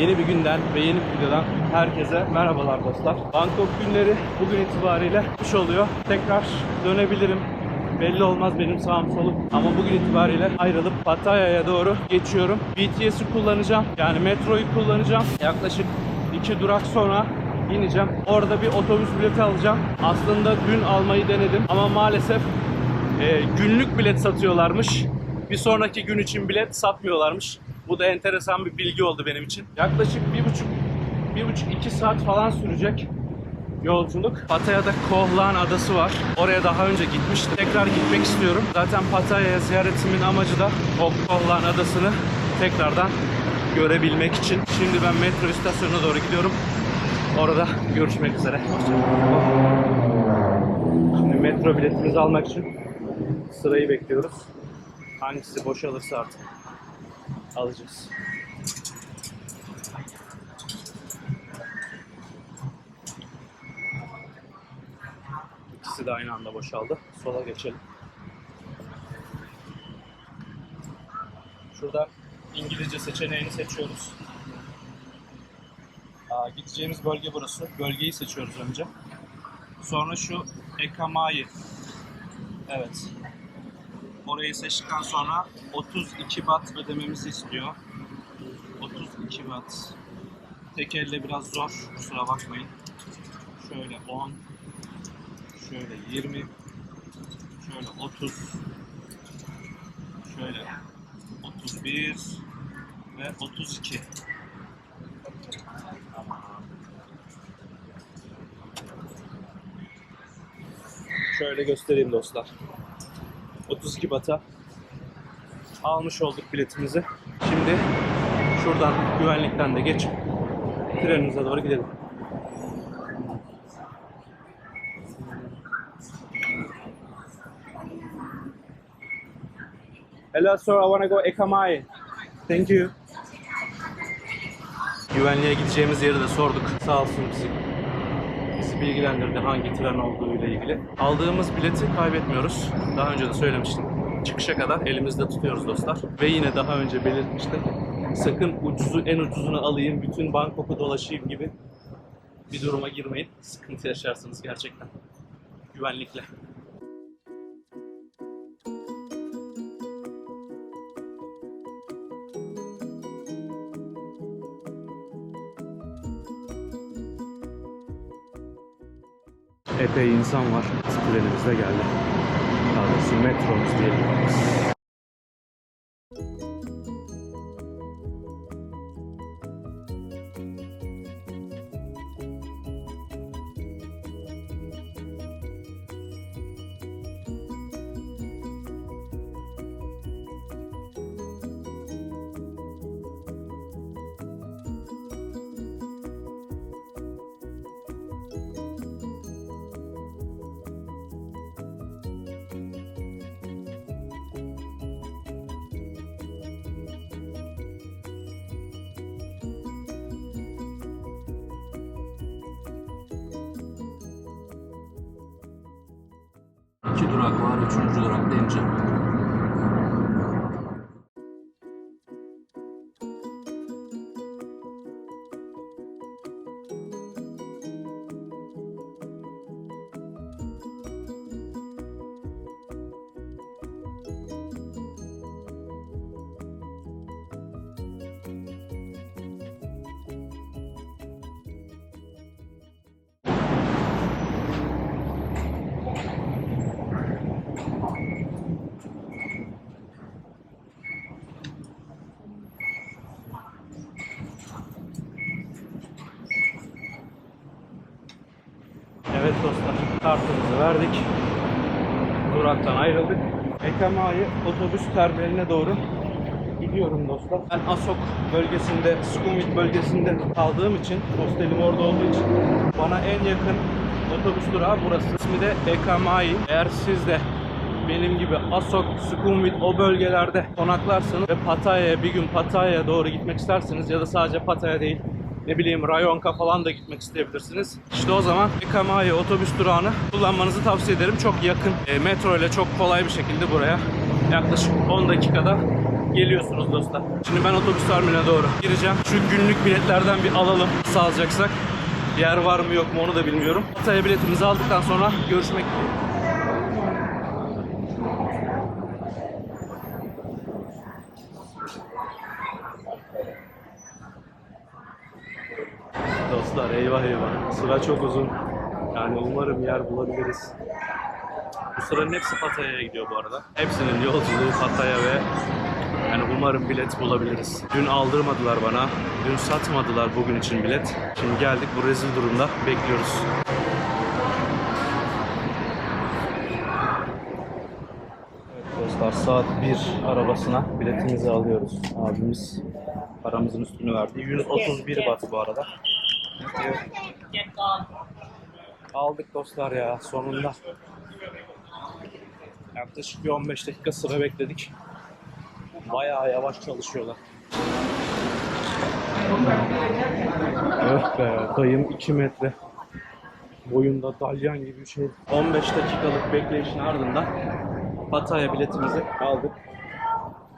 Yeni bir günden ve yeni bir videodan herkese merhabalar dostlar. Bangkok günleri bugün itibariyle iş oluyor. Tekrar dönebilirim. Belli olmaz benim sağım solum. Ama bugün itibariyle ayrılıp Pattaya'ya doğru geçiyorum. BTS'i kullanacağım. Yani metroyu kullanacağım. Yaklaşık iki durak sonra ineceğim. Orada bir otobüs bileti alacağım. Aslında dün almayı denedim ama maalesef e, günlük bilet satıyorlarmış. Bir sonraki gün için bilet satmıyorlarmış. Bu da enteresan bir bilgi oldu benim için. Yaklaşık bir buçuk, bir buçuk iki saat falan sürecek yolculuk. Pattaya'da Kohlan Adası var. Oraya daha önce gitmiştim. Tekrar gitmek istiyorum. Zaten Pattaya'ya ziyaretimin amacı da o Kohlan Adası'nı tekrardan görebilmek için. Şimdi ben metro istasyonuna doğru gidiyorum. Orada görüşmek üzere. Şimdi metro biletimizi almak için sırayı bekliyoruz. Hangisi boşalırsa artık alacağız. İkisi de aynı anda boşaldı. Sola geçelim. Şurada İngilizce seçeneğini seçiyoruz. Aa, gideceğimiz bölge burası. Bölgeyi seçiyoruz önce. Sonra şu Ekamai. Evet. Orayı seçtikten sonra 32 baht ödememizi istiyor. 32 baht. Tek elle biraz zor. Kusura bakmayın. Şöyle 10. Şöyle 20. Şöyle 30. Şöyle 31 ve 32. Tamam. Şöyle göstereyim dostlar. 32 bata almış olduk biletimizi. Şimdi şuradan güvenlikten de geçip trenimize doğru gidelim. Hello sir, I want to go Ekamai. Thank you. Güvenliğe gideceğimiz yeri de sorduk. Sağ olsun bizi bizi bilgilendirdi hangi tren olduğu ile ilgili. Aldığımız bileti kaybetmiyoruz. Daha önce de söylemiştim. Çıkışa kadar elimizde tutuyoruz dostlar. Ve yine daha önce belirtmiştim. Sakın ucuzu en ucuzunu alayım, bütün Bangkok'u dolaşayım gibi bir duruma girmeyin. Sıkıntı yaşarsınız gerçekten. Güvenlikle. Epey insan var. Trenimiz de geldi. Daha doğrusu metromuz diyelim. İki durak var. Üçüncü durak Dence. Kartımızı verdik. Duraktan ayrıldık. Ekamai otobüs terminaline doğru gidiyorum dostlar. Ben Asok bölgesinde, Sukhumvit bölgesinde kaldığım için, hostelim orada olduğu için bana en yakın otobüs durağı burası. İsmi de Ekamai. Eğer siz de benim gibi Asok, Sukhumvit o bölgelerde konaklarsanız ve Pattaya'ya bir gün Pattaya'ya doğru gitmek isterseniz ya da sadece Pattaya değil ne bileyim Rayonka falan da gitmek isteyebilirsiniz. İşte o zaman Ekamai otobüs durağını kullanmanızı tavsiye ederim. Çok yakın. E, metro ile çok kolay bir şekilde buraya yaklaşık 10 dakikada geliyorsunuz dostlar. Şimdi ben otobüs terminaline doğru gireceğim. Şu günlük biletlerden bir alalım sağlayacaksak. Yer var mı yok mu onu da bilmiyorum. Hatay'a biletimizi aldıktan sonra görüşmek üzere. Dostlar eyvah eyvah. Sıra çok uzun. Yani umarım yer bulabiliriz. Bu sıranın hepsi Pattaya'ya gidiyor bu arada. Hepsinin yolculuğu Pattaya ve yani umarım bilet bulabiliriz. Dün aldırmadılar bana. Dün satmadılar bugün için bilet. Şimdi geldik bu rezil durumda. Bekliyoruz. Evet dostlar saat 1 arabasına biletimizi alıyoruz. Abimiz paramızın üstünü verdi. 131 bat bu arada. Aldık dostlar ya sonunda. Yaklaşık bir 15 dakika sıra bekledik. Bayağı yavaş çalışıyorlar. Evet be, dayım 2 metre. Boyunda dalyan gibi bir şey. 15 dakikalık bekleyişin ardından Pattaya biletimizi aldık.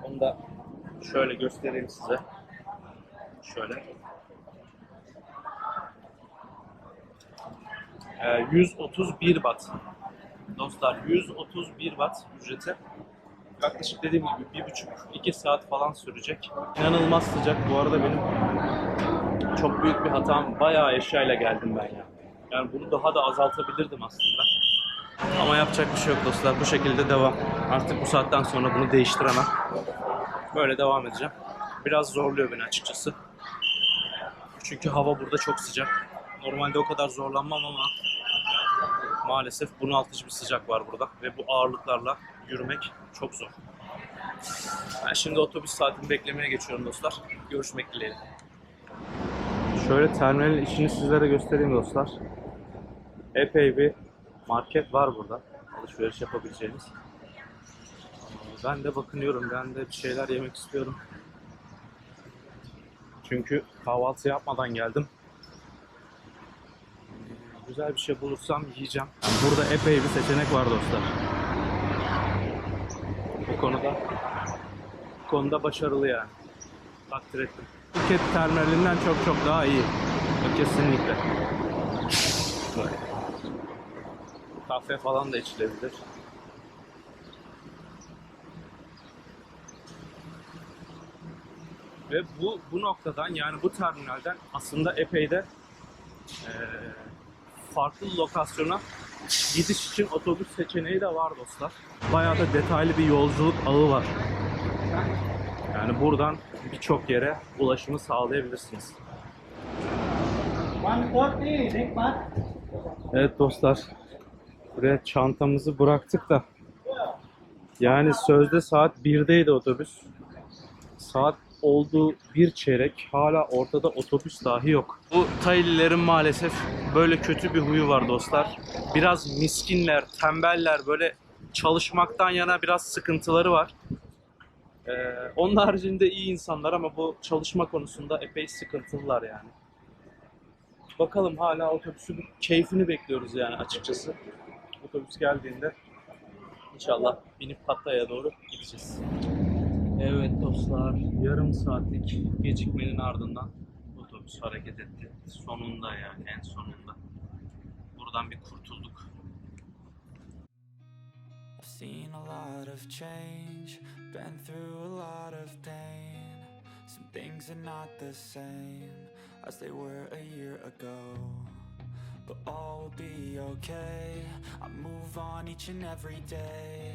Onu da şöyle göstereyim size. Şöyle. Ee, 131 bat. Dostlar 131 bat ücreti. Yaklaşık dediğim gibi bir buçuk iki saat falan sürecek. İnanılmaz sıcak. Bu arada benim çok büyük bir hatam. Bayağı eşyayla geldim ben ya. Yani bunu daha da azaltabilirdim aslında. Ama yapacak bir şey yok dostlar. Bu şekilde devam. Artık bu saatten sonra bunu değiştiremem. Böyle devam edeceğim. Biraz zorluyor beni açıkçası. Çünkü hava burada çok sıcak. Normalde o kadar zorlanmam ama maalesef bunaltıcı bir sıcak var burada ve bu ağırlıklarla yürümek çok zor. Ben şimdi otobüs saatini beklemeye geçiyorum dostlar. Görüşmek dileğiyle. Şöyle terminalin içini sizlere göstereyim dostlar. Epey bir market var burada. Alışveriş yapabileceğiniz. Ben de bakınıyorum. Ben de bir şeyler yemek istiyorum. Çünkü kahvaltı yapmadan geldim. Güzel bir şey bulursam yiyeceğim. Burada epey bir seçenek var dostlar. Bu konuda bu konuda başarılı yani. Takdir ettim. Phuket terminalinden çok çok daha iyi. Kesinlikle. Kahve falan da içilebilir. Ve bu bu noktadan yani bu terminalden aslında epey de eee, farklı lokasyona gidiş için otobüs seçeneği de var dostlar. Bayağı da detaylı bir yolculuk ağı var. Yani buradan birçok yere ulaşımı sağlayabilirsiniz. 140 next bus. Evet dostlar. Buraya çantamızı bıraktık da. Yani sözde saat 1'deydi otobüs. Saat oldu bir çeyrek. Hala ortada otobüs dahi yok. Bu Taylilerin maalesef böyle kötü bir huyu var dostlar. Biraz miskinler, tembeller, böyle çalışmaktan yana biraz sıkıntıları var. Ee, onun haricinde iyi insanlar ama bu çalışma konusunda epey sıkıntılılar yani. Bakalım hala otobüsün keyfini bekliyoruz yani açıkçası. Otobüs geldiğinde inşallah binip Pattaya'ya doğru gideceğiz. Evet dostlar, yarım saatlik gecikmenin ardından otobüs hareket etti. Sonunda yani en sonunda. Buradan bir kurtulduk. Seen a lot of change, been through a lot of pain. Some things are not the same as they were a year ago. But all will be okay. I move on each and every day.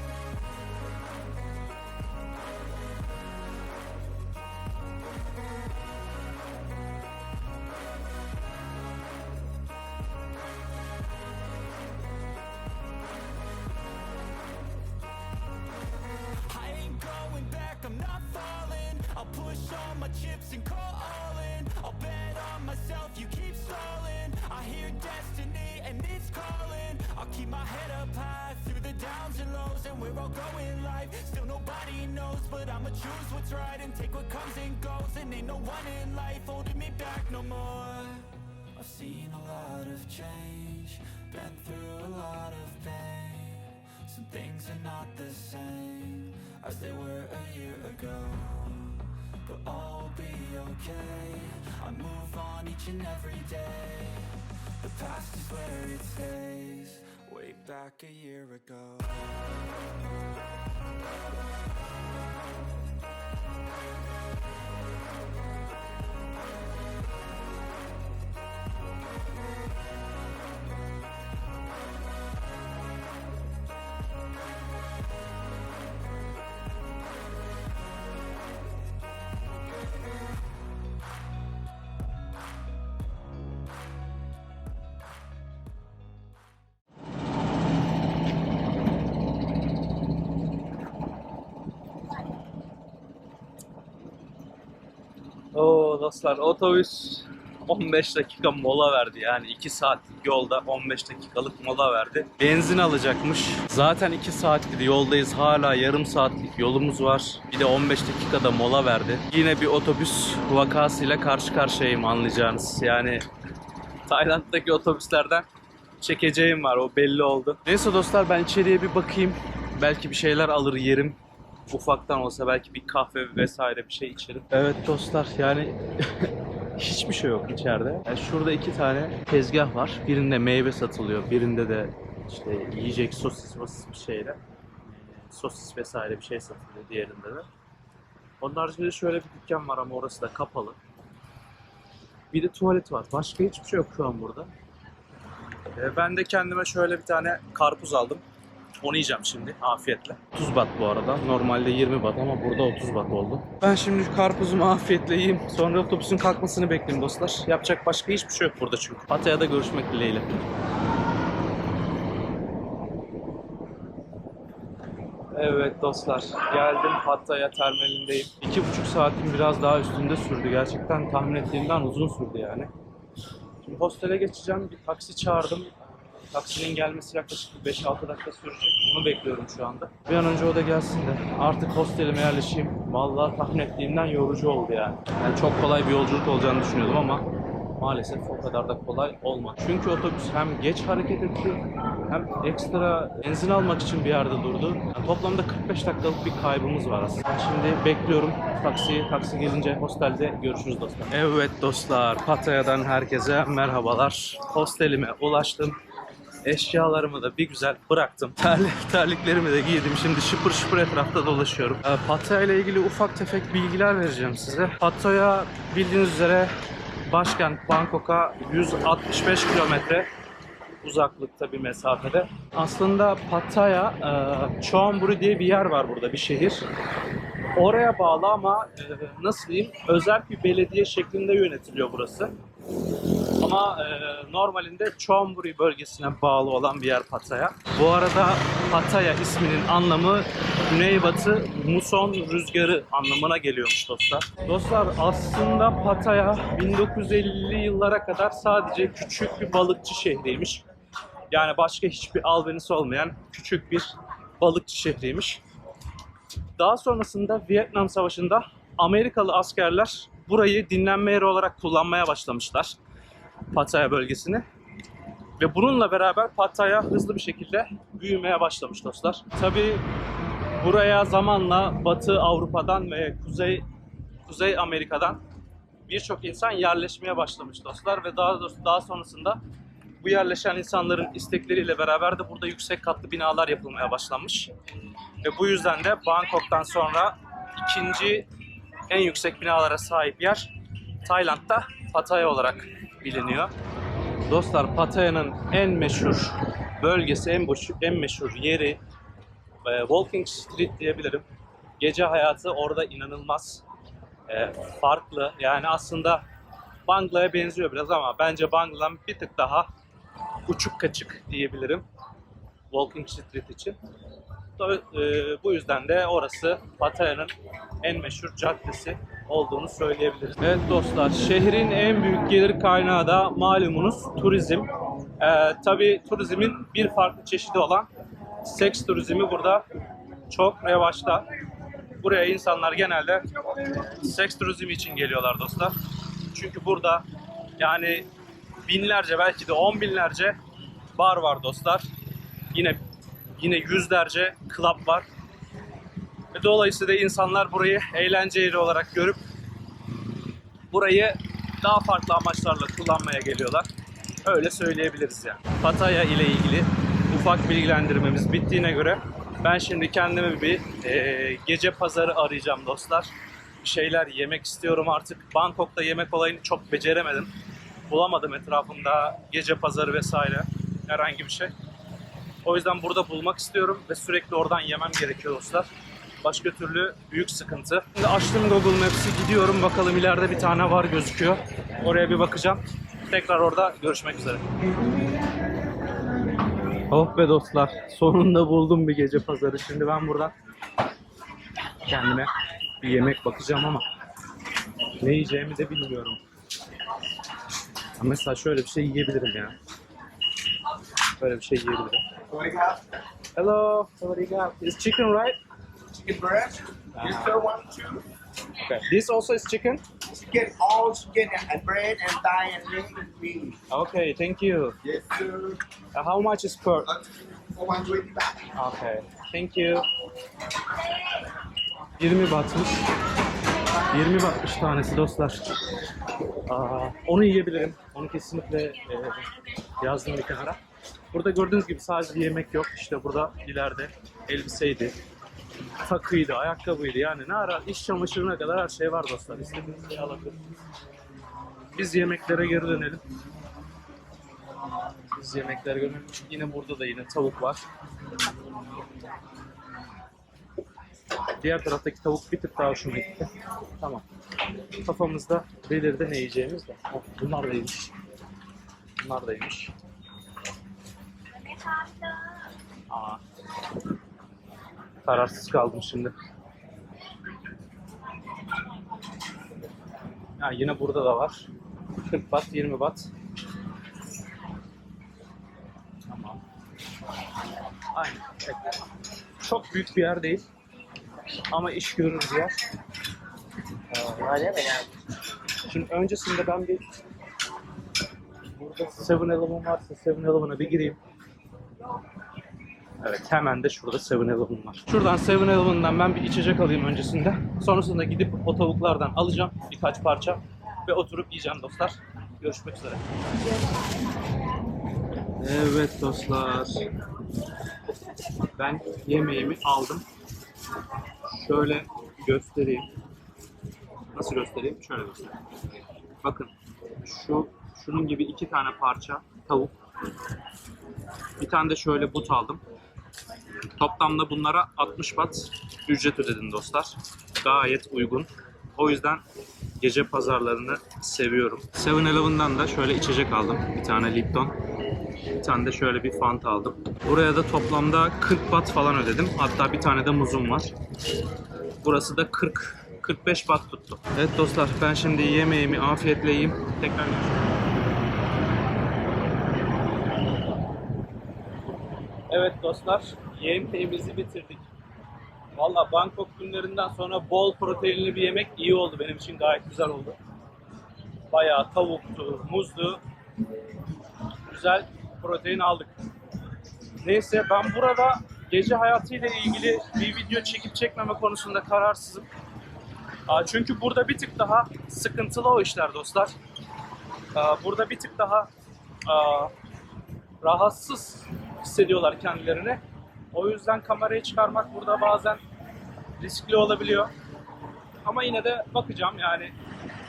Keep my head up high through the downs and lows, and we're all going live. Still nobody knows, but I'ma choose what's right and take what comes and goes. And ain't no one in life holding me back no more. I've seen a lot of change, been through a lot of pain. Some things are not the same as they were a year ago. But all will be okay. I move on each and every day. The past is where it stays. Back a year ago. Dostlar otobüs 15 dakika mola verdi yani 2 saatlik yolda 15 dakikalık mola verdi. Benzin alacakmış. Zaten 2 saattir yoldayız hala yarım saatlik yolumuz var. Bir de 15 dakikada mola verdi. Yine bir otobüs vakasıyla karşı karşıyayım anlayacağınız. Yani Tayland'daki otobüslerden çekeceğim var o belli oldu. Neyse dostlar ben içeriye bir bakayım. Belki bir şeyler alır yerim. Ufaktan olsa belki bir kahve vesaire bir şey içerim. Evet dostlar yani hiçbir şey yok içeride. Yani şurada iki tane tezgah var. Birinde meyve satılıyor. Birinde de işte yiyecek sosis sosis bir şeyler. Sosis vesaire bir şey satılıyor diğerinde de. Onun haricinde şöyle bir dükkan var ama orası da kapalı. Bir de tuvalet var. Başka hiçbir şey yok şu an burada. Ee, Ben de kendime şöyle bir tane karpuz aldım. Onu yiyeceğim şimdi afiyetle. 30 bat bu arada. Normalde 20 bat ama burada 30 bat oldu. Ben şimdi karpuzumu afiyetle yiyeyim. Sonra otobüsün kalkmasını bekleyeyim dostlar. Yapacak başka hiçbir şey yok burada çünkü. Pattaya'da görüşmek dileğiyle. Evet dostlar, geldim Pattaya terminalindeyim. İki buçuk saatin biraz daha üstünde sürdü. Gerçekten tahmin ettiğimden uzun sürdü yani. Şimdi hostele geçeceğim. Bir taksi çağırdım. Taksinin gelmesi yaklaşık 5-6 dakika sürecek. Onu bekliyorum şu anda. Bir an önce o da gelsin de artık hostelime yerleşeyim. Vallahi tahmin ettiğimden yorucu oldu yani. Yani çok kolay bir yolculuk olacağını düşünüyordum ama maalesef o kadar da kolay olmadı. Çünkü otobüs hem geç hareket etti hem ekstra benzin almak için bir yerde durdu. Yani toplamda 45 dakikalık bir kaybımız var aslında. Şimdi bekliyorum taksiyi. Taksi gelince hostelde görüşürüz dostlar. Evet dostlar, Pattaya'dan herkese merhabalar. Hostelime ulaştım. Eşyalarımı da bir güzel bıraktım. Terlik, terliklerimi de giydim. Şimdi şıpır şıpır etrafta dolaşıyorum. Ee, Pattaya ile ilgili ufak tefek bilgiler vereceğim size. Pattaya bildiğiniz üzere başkent Bangkok'a 165 kilometre uzaklıkta bir mesafede. Aslında Pattaya, e, Chonburi diye bir yer var burada, bir şehir. Oraya bağlı ama e, nasıl diyeyim, özel bir belediye şeklinde yönetiliyor burası. Ama e, normalinde Chonburi bölgesine bağlı olan bir yer Pattaya. Bu arada Pattaya isminin anlamı Güneybatı Muson rüzgarı anlamına geliyormuş dostlar. Dostlar aslında Pattaya 1950'li yıllara kadar sadece küçük bir balıkçı şehriymiş. Yani başka hiçbir albenisi olmayan küçük bir balıkçı şehriymiş. Daha sonrasında Vietnam Savaşı'nda Amerikalı askerler burayı dinlenme yeri olarak kullanmaya başlamışlar. Pattaya bölgesini. Ve bununla beraber Pattaya hızlı bir şekilde büyümeye başlamış dostlar. Tabi buraya zamanla Batı Avrupa'dan ve Kuzey Kuzey Amerika'dan birçok insan yerleşmeye başlamış dostlar ve daha daha sonrasında bu yerleşen insanların istekleriyle beraber de burada yüksek katlı binalar yapılmaya başlanmış. Ve bu yüzden de Bangkok'tan sonra ikinci en yüksek binalara sahip yer Tayland'da Pattaya olarak biliniyor. Dostlar Pattaya'nın en meşhur bölgesi, en, boş, en meşhur yeri e, Walking Street diyebilirim. Gece hayatı orada inanılmaz e, farklı. Yani aslında Bangla'ya benziyor biraz ama bence Bangla'dan bir tık daha uçuk kaçık diyebilirim. Walking Street için. E, bu yüzden de orası Pattaya'nın en meşhur caddesi olduğunu söyleyebiliriz. Evet dostlar, şehrin en büyük gelir kaynağı da malumunuz turizm. Ee, Tabi turizmin bir farklı çeşidi olan seks turizmi burada çok revaçta. Buraya insanlar genelde seks turizmi için geliyorlar dostlar. Çünkü burada yani binlerce belki de on binlerce bar var dostlar. Yine yine yüzlerce club var. Dolayısıyla insanlar burayı eğlence yeri olarak görüp burayı daha farklı amaçlarla kullanmaya geliyorlar. Öyle söyleyebiliriz yani. Pattaya ile ilgili ufak bilgilendirmemiz bittiğine göre ben şimdi kendime bir e, gece pazarı arayacağım dostlar. Bir şeyler yemek istiyorum artık. Bangkok'ta yemek olayını çok beceremedim. Bulamadım etrafımda gece pazarı vesaire herhangi bir şey. O yüzden burada bulmak istiyorum ve sürekli oradan yemem gerekiyor dostlar. Başka türlü büyük sıkıntı. Şimdi açtım Google Maps'i gidiyorum bakalım ileride bir tane var gözüküyor. Oraya bir bakacağım. Tekrar orada görüşmek üzere. Oh be dostlar. Sonunda buldum bir gece pazarı. Şimdi ben buradan kendime bir yemek bakacağım ama ne yiyeceğimi de bilmiyorum. Mesela şöyle bir şey yiyebilirim ya. Böyle bir şey yiyebilirim. Hello, Sawadika. Is chicken right? Chicken breast. Yes, sir. One, two. Okay. This also is chicken? Chicken, all chicken and bread and thigh and leg and beef. Okay, thank you. Yes, sir. Uh, how much is per? Uh, for one twenty baht. Okay, thank you. 20 batmış. 20 batmış tanesi dostlar. Aa, onu yiyebilirim. Onu kesinlikle e, yazdım bir kenara. Burada gördüğünüz gibi sadece yemek yok. İşte burada ileride elbiseydi, takıydı, ayakkabıydı. Yani ne ara iş çamaşırına kadar her şey var dostlar. İstediğiniz şeyi alabilirsiniz. Biz yemeklere geri dönelim. Biz yemeklere geri dönelim. Yine burada da yine tavuk var. Diğer taraftaki tavuk bir tık daha hoşuma gitti. Tamam. Kafamızda belirdi ne yiyeceğimiz de. Oh, bunlar da iyiymiş. Bunlar da iyiymiş. Aa. Kararsız kaldım şimdi. Ha, yine burada da var. 40 bat, 20 bat. Tamam. Aynen. Evet. Çok büyük bir yer değil. Ama iş görür bir yer. Ee, Şimdi öncesinde ben bir burada 7-Eleven varsa 7-Eleven'a bir gireyim. Evet hemen de şurada 7-Eleven var. Şuradan 7-Eleven'dan ben bir içecek alayım öncesinde. Sonrasında gidip o tavuklardan alacağım birkaç parça ve oturup yiyeceğim dostlar. Görüşmek üzere. Evet dostlar. Ben yemeğimi aldım. Şöyle göstereyim. Nasıl göstereyim? Şöyle göstereyim. Bakın şu şunun gibi iki tane parça tavuk. Bir tane de şöyle but aldım. Toplamda bunlara 60 bat ücret ödedim dostlar. Gayet uygun. O yüzden gece pazarlarını seviyorum. 7-Eleven'dan da şöyle içecek aldım. Bir tane Lipton. Bir tane de şöyle bir Fanta aldım. Buraya da toplamda 40 bat falan ödedim. Hatta bir tane de muzum var. Burası da 40 45 bat tuttu. Evet dostlar ben şimdi yemeğimi afiyetle yiyeyim. Tekrar görüşürüz. Evet dostlar yemeğimizi bitirdik. Valla Bangkok günlerinden sonra bol proteinli bir yemek iyi oldu. Benim için gayet güzel oldu. Bayağı tavuktu, muzdu. Güzel protein aldık. Neyse ben burada gece hayatıyla ilgili bir video çekip çekmeme konusunda kararsızım. Çünkü burada bir tık daha sıkıntılı o işler dostlar. Burada bir tık daha rahatsız hissediyorlar kendilerini. O yüzden kamerayı çıkarmak burada bazen riskli olabiliyor. Ama yine de bakacağım yani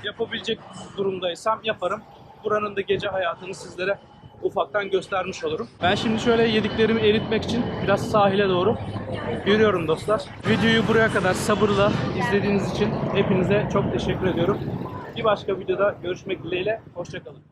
yapabilecek durumdaysam yaparım. buranın da gece hayatını sizlere ufaktan göstermiş olurum. Ben şimdi şöyle yediklerimi eritmek için biraz sahile doğru yürüyorum dostlar. Videoyu buraya kadar sabırla izlediğiniz için hepinize çok teşekkür ediyorum. Bir başka videoda görüşmek dileğiyle. Hoşçakalın.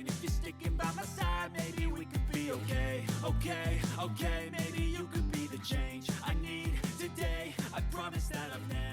and if you're sticking by my side, maybe we could be okay. Okay, okay, maybe you could be the change I need today. I promise that I've never.